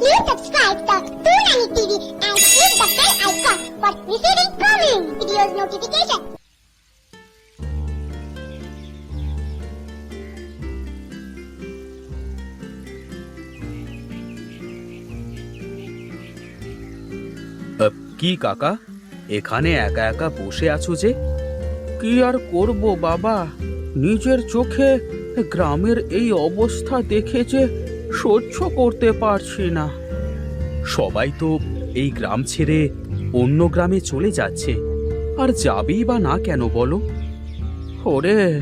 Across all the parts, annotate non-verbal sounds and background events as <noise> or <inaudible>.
Please subscribe the Toonami TV and click the bell icon for receiving coming videos notification. আহ, কি কাকা এখানে একা একা বসে আছো যে কি আর করব বাবা নিজের চোখে গ্রামের এই অবস্থা দেখে যে সহ্য করতে পারছি না। সবাই তো এই গ্রাম ছেড়ে অন্য গ্রামে চলে যাচ্ছে। আর যাবেই বা না কেন বলো? ওরে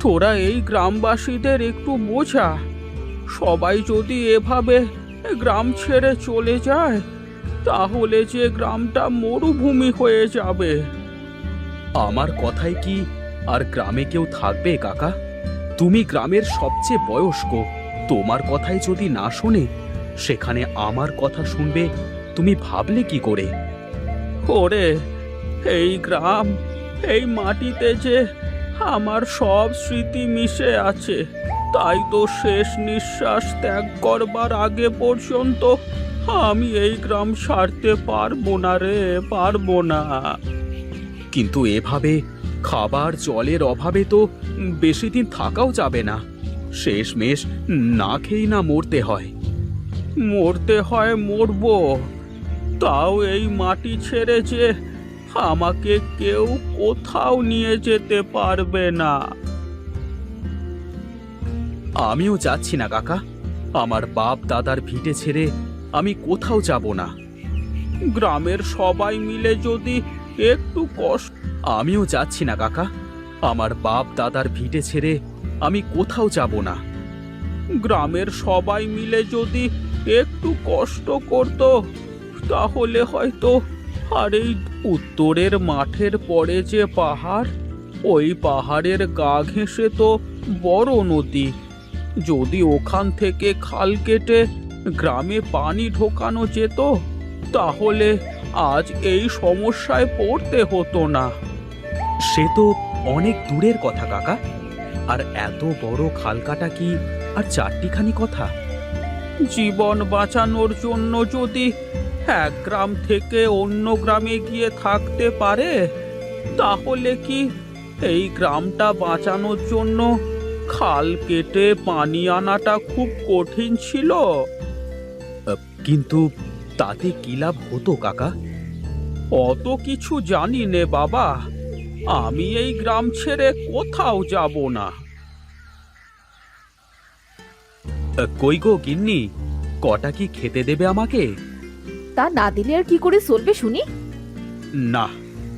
তোরা এই গ্রামবাসীদের একটু বোঝা। সবাই যদি এভাবে গ্রাম ছেড়ে চলে যায় তাহলে যে গ্রামটা মরুভূমি হয়ে যাবে। আমার কথায় কি আর গ্রামে কেউ থাকবে কাকা? তুমি গ্রামের সবচেয়ে বয়স্ক। তোমার কথাই যদি না শোনে, সেখানে আমার কথা শুনবে, তুমি ভাবলে কি করে? ওরে, এই গ্রাম, এই মাটিতে যে আমার সব স্মৃতি মিশে আছে, তাই তো শেষ নিঃশ্বাস ত্যাগ করবার আগে পর্যন্ত আমি এই গ্রাম সারতে পারব না রে, পারব না। কিন্তু এভাবে খাবার, জলের অভাবে তো বেশি দিন থাকাও যাবে না। শেষমেশ না খেয়েই না মরতে হয়। মরতে হয় মরবো। তাও এই মাটি ছেড়ে যে আমাকে কেউ কোথাও নিয়ে যেতে পারবে না। আমিও যাচ্ছি না, কাকা। আমার বাপ দাদার ভিটে ছেড়ে আমি কোথাও যাব না। গ্রামের সবাই মিলে যদি একটু কষ্ট আমিও যাচ্ছি না, কাকা। আমার বাপ দাদার ভিটে ছেড়ে আমি কোথাও যাব না। গ্রামের সবাই মিলে যদি একটু কষ্ট করত, তাহলে হয়তো আর এই উত্তরের মাঠের পরে যে পাহাড়, ওই পাহাড়ের গা ঘেঁষে তো বড় নদী। যদি ওখান থেকে খাল কেটে গ্রামে পানি ঢোকানো যেত, তাহলে আজ এই সমস্যায় পড়তে হতো না। সে তো অনেক দূরের কথা, কাকা। আর এত বড় খাল কাটা কি আর চারটিখানি কথা? জীবন বাঁচানোর জন্য যদি এক গ্রাম থেকে অন্য গ্রামে গিয়ে থাকতে পারে তাহলে কি এই গ্রামটা বাঁচানোর জন্য খাল কেটে পানি আনাটা খুব কঠিন ছিল? কিন্তু তাতে কি লাভ হতো কাকা? অত কিছু জানি নে বাবা। আমি এই গ্রাম ছেড়ে কোথাও যাব না। কই গো গিন্নি? কটা কি খেতে দেবে আমাকে? তা না দিলে আর কি করে চলবে শুনি? না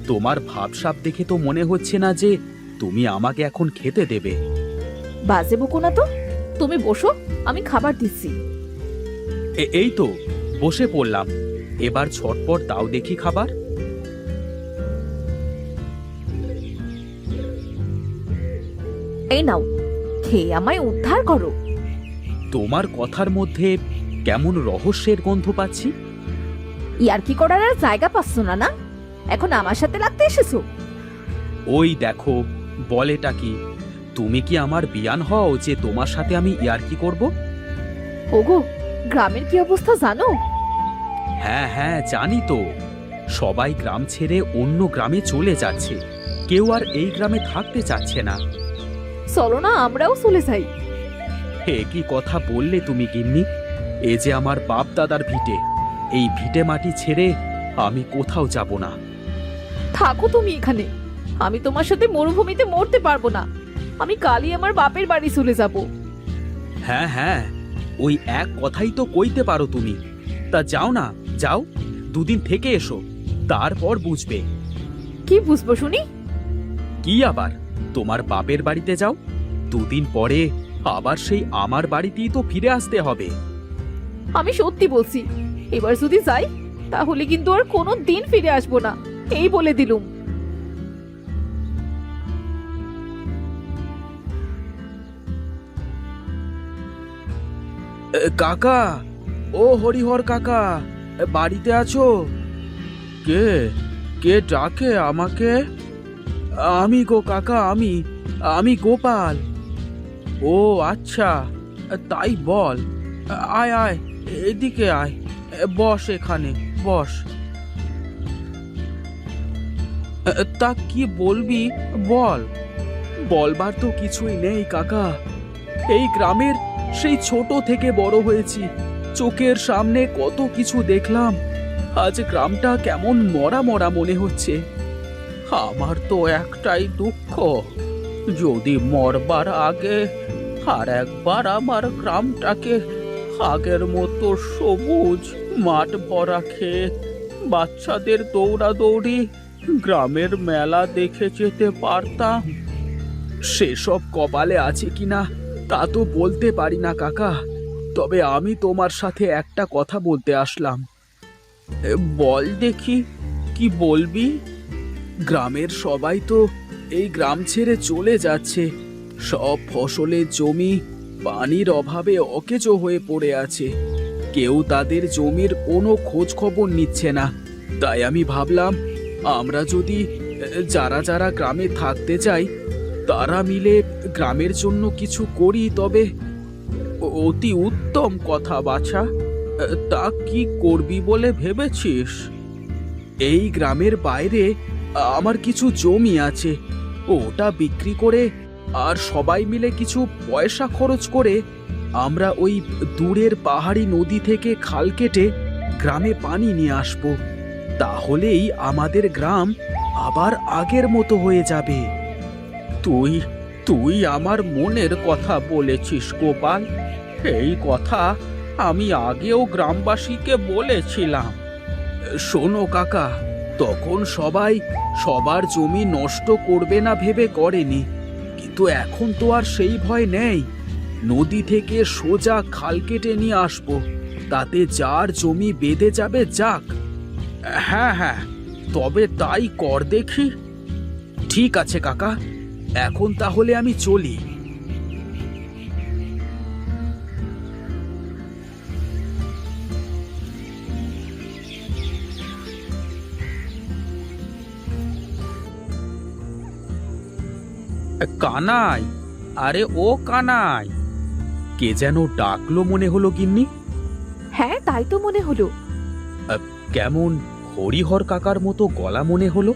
তোমার ভাবসাব দেখে তো মনে হচ্ছে না যে তুমি আমাকে এখন খেতে দেবে। বাজে বকো না তো। তুমি বসো আমি খাবার দিচ্ছি। এ- এই তো বসে পড়লাম। এবার ছটপট দাও দেখি খাবার। এই নাও খেয়ে আমায় উদ্ধার করো। তোমার কথার মধ্যে কেমন রহস্যের গন্ধ পাচ্ছি? ইয়ার কি করার আর জায়গা পাচ্ছ না না? এখন আমার সাথে লাগতে এসেছ? ওই দেখো বলেটা কি? তুমি কি আমার বিয়ান হও যে তোমার সাথে আমি ইয়ার্কি করব? ওগো গ্রামের কি অবস্থা জানো? হ্যাঁ হ্যাঁ জানি তো। সবাই গ্রাম ছেড়ে অন্য গ্রামে চলে যাচ্ছে। কেউ আর এই গ্রামে থাকতে চাচ্ছে না। চলো না আমরাও চলে যাই। হে কি কথা বললে তুমি গিন্নি? এ যে আমার বাপ দাদার ভিটে এই ভিটে মাটি ছেড়ে আমি কোথাও যাব না। থাকো তুমি এখানে। আমি তোমার সাথে মরুভূমিতে মরতে পারব না। আমি কালই আমার বাপের বাড়ি চলে যাব। হ্যাঁ হ্যাঁ ওই এক কথাই তো কইতে পারো তুমি। তা যাও না যাও দুদিন থেকে এসো তারপর বুঝবে। কি বুঝব শুনি? কি আবার? তোমার বাপের বাড়িতে যাও। দুদিন পরে আবার সেই আমার বাড়িতেই তো ফিরে আসতে হবে। আমি সত্যি বলছি এবার যদি যাই তাহলে কিন্তু আর কোনো দিন ফিরে আসব না। এই বলে দিলুম। কাকা ও হরিহর কাকা বাড়িতে আছো? কে? কে ডাকে আমাকে? আমি গো কাকা, আমি আমি গোপাল। ও আচ্ছা তাই বল। আয় আয়, এদিকে আয়, বস এখানে, বস। তা কি বলবি, বল। বলবার তো কিছুই নেই কাকা। এই গ্রামের সেই ছোট থেকে বড় হয়েছি। চোখের সামনে কত কিছু দেখলাম। আজ গ্রামটা কেমন মরা মরা মনে হচ্ছে। আমার তো একটাই দুঃখ। যদি মরবার আগে আর একবার আমার গ্রামটাকে আগের মতো সবুজ মাঠ ভরা ক্ষেত বাচ্চাদের দৌড়াদৌড়ি গ্রামের মেলা দেখে যেতে পারতাম। সেসব কপালে আছে কিনা তা তো বলতে পারি না, কাকা। তবে আমি তোমার সাথে একটা কথা বলতে আসলাম। বল দেখি, কি বলবি? গ্রামের সবাই তো এই গ্রাম ছেড়ে চলে যাচ্ছে। সব ফসলের জমি পানির অভাবে অকেজো হয়ে পড়ে আছে। কেউ তাদের জমির কোনো খোঁজ খবর নিচ্ছে না। তাই আমি ভাবলাম, আমরা যদি যারা যারা গ্রামে থাকতে চাই, তারা মিলে গ্রামের জন্য কিছু করি, তবে অতি উত্তম কথা বাছা। তা কি করবি বলে ভেবেছিস? এই গ্রামের বাইরে আমার কিছু জমি আছে। ওটা বিক্রি করে আর সবাই মিলে কিছু পয়সা খরচ করে আমরা ওই দূরের পাহাড়ি নদী থেকে খাল কেটে গ্রামে পানি নিয়ে আসব। তাহলেই আমাদের গ্রাম আবার আগের মতো হয়ে যাবে। তুই তুই আমার মনের কথা বলেছিস, গোপাল। এই কথা আমি আগেও গ্রামবাসীকে বলেছিলাম। শোনো কাকা তখন সবাই সবার জমি নষ্ট করবে না ভেবে করেনি। কিন্তু এখন তো আর সেই ভয় নেই। নদী থেকে সোজা খাল কেটে নিয়ে আসব। তাতে যার জমি বেঁধে যাবে, যাক। হ্যাঁ হ্যাঁ তবে তাই কর দেখি। ঠিক আছে, কাকা। এখন তাহলে আমি চলি। কানাই? আরে ও কানাই। কে যেন ডাকলো মনে হলো গিন্নি। হ্যাঁ তাই তো মনে হলো। কেমন হরিহর কাকার মতো গলা মনে হলো?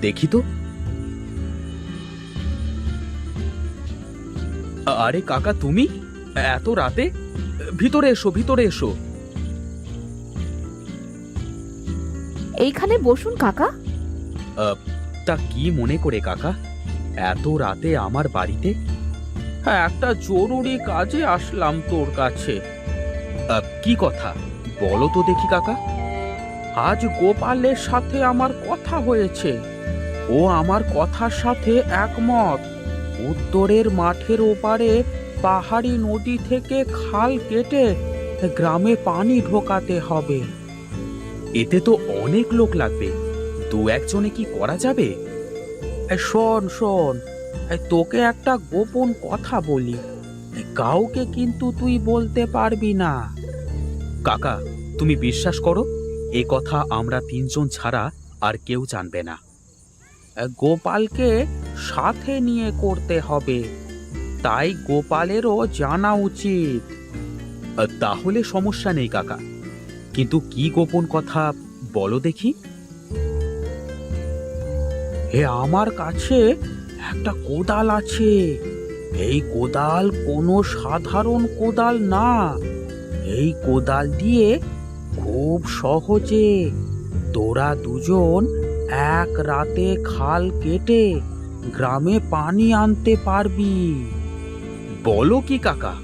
দেখি তো। আরে কাকা তুমি? এত রাতে? ভিতরে এসো ভিতরে এসো। এইখানে বসুন কাকা। তা কি মনে করে কাকা? এত রাতে আমার বাড়িতে? হ্যাঁ একটা জরুরি কাজে আসলাম তোর কাছে। কি কথা? বলো তো দেখি কাকা। আজ গোপালের সাথে আমার কথা হয়েছে। ও আমার কথার সাথে একমত। উত্তরের মাঠের ওপারে পাহাড়ি নদী থেকে খাল কেটে গ্রামে পানি ঢোকাতে হবে। এতে তো অনেক লোক লাগবে। দু একজনে কি করা যাবে? শোন শোন। তোকে একটা গোপন কথা বলি। কাউকে কিন্তু তুই বলতে পারবি না। কাকা তুমি বিশ্বাস করো এ কথা আমরা তিনজন ছাড়া আর কেউ জানবে না। গোপালকে সাথে নিয়ে করতে হবে। তাই গোপালেরও জানা উচিত। তাহলে সমস্যা নেই কাকা। কিন্তু কি গোপন কথা বলো দেখি। হে আমার কাছে একটা কোদাল আছে। এই কোদাল কোনো সাধারণ কোদাল না। এই কোদাল দিয়ে খুব সহজে তোরা দুজন এক রাতে খাল কেটে গ্রামে পানি আনতে পারবি। বলো কি কাকা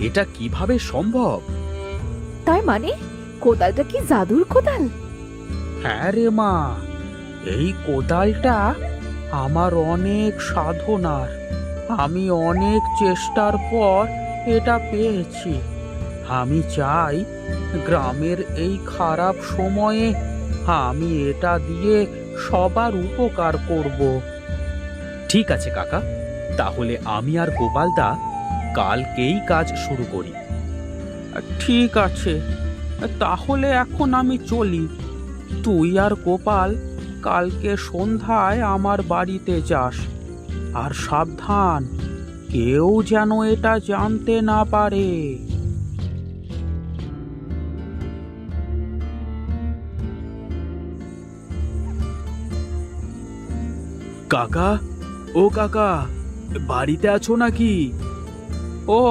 এটা কীভাবে সম্ভব? তার মানে কোদালটা কি জাদুর কোদাল? হ্যাঁ রে মা এই কোদালটা আমার অনেক সাধনার। আমি অনেক চেষ্টার পর এটা পেয়েছি। আমি চাই গ্রামের এই খারাপ সময়ে আমি এটা দিয়ে সবার উপকার করব। ঠিক আছে কাকা। তাহলে আমি আর গোপালদা কালকেই কাজ শুরু করি। ঠিক আছে। তাহলে এখন আমি চলি। তুই আর গোপাল কালকে সন্ধ্যায় আমার বাড়িতে যাস। আর সাবধান, কেউ যেন এটা জানতে না পারে। কাকা, ও কাকা, বাড়িতে আছো নাকি? ও,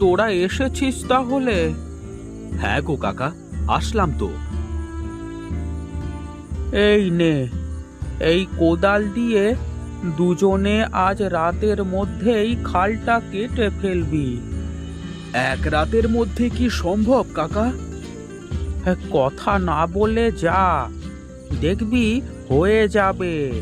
তোরা এসেছিস তাহলে? হ্যাঁ গো কাকা, আসলাম তো। এই নে, এই কোদাল দিয়ে দুজনে আজ রাতের মধ্যেই খালটা কেটে ফেলবি। এক রাতের মধ্যে কি সম্ভব, কাকা? কথা না বলে যা, দেখবি হয়ে যাবে।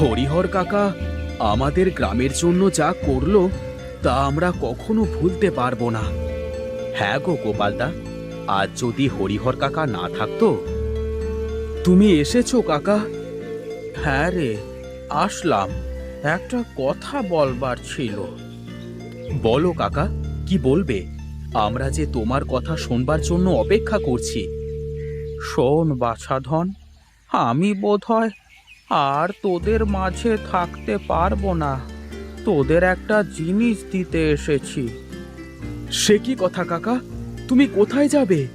হরিহর কাকা আমাদের গ্রামের জন্য যা করল তা আমরা কখনো ভুলতে পারব না। হ্যাঁ গো গোপালদা আজ যদি হরিহর কাকা না থাকতো? তুমি এসেছ কাকা? হ্যাঁ রে আসলাম। একটা কথা বলবার ছিল। বলো কাকা কি বলবে? আমরা যে তোমার কথা শোনবার জন্য অপেক্ষা করছি। শোন বাছাধন আমি বোধহয় আর তোদের মাঝে থাকতে পারব না। তোদের একটা জিনিস দিতে এসেছি। সে কি কথা কাকা? তুমি কোথায় যাবে?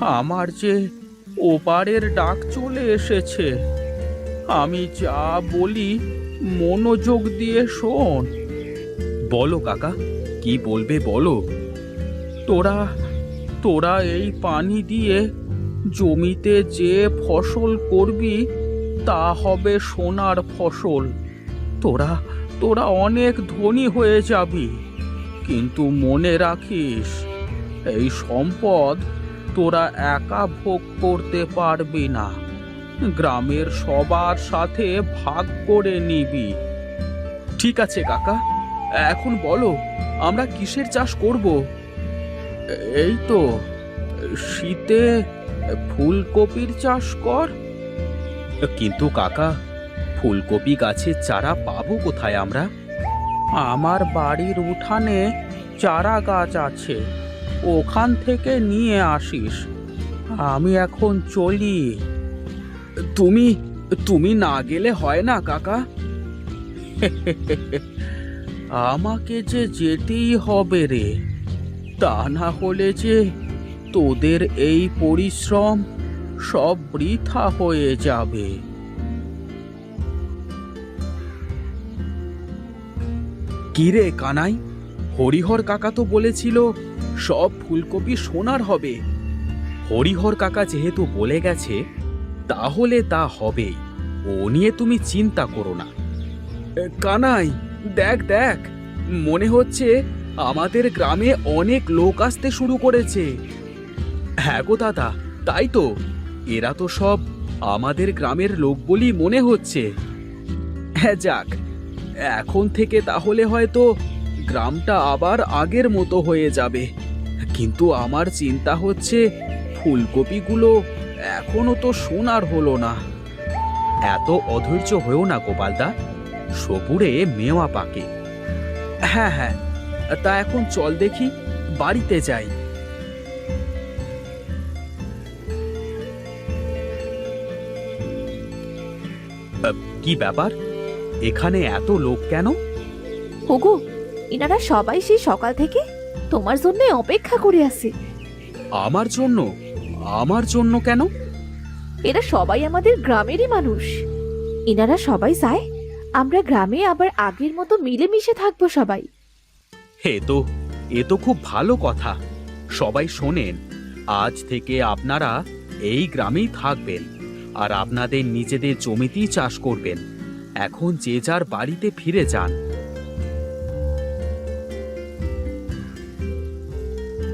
আমার যে ওপারের ডাক চলে এসেছে। আমি যা বলি মনোযোগ দিয়ে শোন। বলো কাকা কি বলবে বলো। তোরা তোরা এই পানি দিয়ে জমিতে যে ফসল করবি তা হবে সোনার ফসল। তোরা তোরা অনেক ধনী হয়ে যাবি, কিন্তু মনে রাখিস, এই সম্পদ তোরা একা ভোগ করতে পারবি না। গ্রামের সবার সাথে ভাগ করে নিবি। ঠিক আছে, কাকা। এখন বলো, আমরা কিসের চাষ করব? এই তো, শীতে ফুলকপির চাষ কর। কিন্তু কাকা ফুলকপি গাছের চারা পাবো কোথায় আমরা? আমার বাড়ির উঠানে চারা গাছ আছে ওখান থেকে নিয়ে আসিস। আমি এখন চলি। তুমি তুমি না গেলে হয় না কাকা। আমাকে যে যেতেই হবে রে তা না হলে যে তোদের এই পরিশ্রম সব বৃথা হয়ে যাবে। কিরে কানাই? হরিহর কাকা তো বলেছিল সব ফুলকপি সোনার হবে। হরিহর কাকা যেহেতু বলে গেছে, তাহলে তা হবেই ও নিয়ে তুমি চিন্তা করো না। কানাই, দেখ দেখ, মনে হচ্ছে আমাদের গ্রামে অনেক লোক আসতে শুরু করেছে। হ্যাঁ গো দাদা, তাই তো। এরা তো সব আমাদের গ্রামের লোক বলি মনে হচ্ছে। হ্যাঁ যাক, এখন থেকে তাহলে হয়তো গ্রামটা আবার আগের মতো হয়ে যাবে। কিন্তু আমার চিন্তা হচ্ছে ফুলকপিগুলো এখনও তো সোনার হলো না। এত অধৈর্য হয়েও না, গোপালদা। সপুরে মেওয়া পাকে। হ্যাঁ হ্যাঁ তা এখন চল দেখি, বাড়িতে যাই। কি ব্যাপার? এখানে এত লোক কেন? ওগো এনারা সবাই সেই সকাল থেকে তোমার জন্য অপেক্ষা করে আছে। আমার জন্য? আমার জন্য কেন? এরা সবাই আমাদের গ্রামেরই মানুষ। এনারা সবাই চায় আমরা গ্রামে আবার আগের মতো মিলেমিশে থাকব সবাই। হে তো এ তো খুব ভালো কথা। সবাই শোনেন আজ থেকে আপনারা এই গ্রামেই থাকবেন। আর আপনাদের নিজেদের জমিতেই চাষ করবেন। এখন যে যার বাড়িতে ফিরে যান।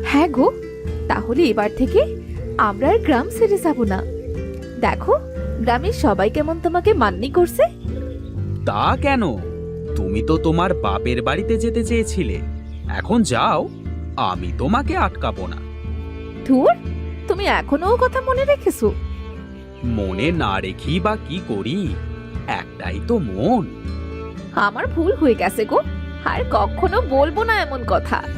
হ্যাঁ গো তাহলে এবার থেকে আমরা আর গ্রাম ছেড়ে যাব না। দেখো গ্রামের সবাই কেমন তোমাকে মান্যি করছে? তা কেন? তুমি তো তোমার বাপের বাড়িতে যেতে চেয়েছিলে। এখন যাও আমি তোমাকে আটকাবো না। ধুর তুমি এখনও ও কথা মনে রেখেছো? মনে না রেখি বা কি করি? একটাই তো মন। আমার ভুল হয়ে গেছে গো। আর কখনো বলব না এমন কথা। <laughs>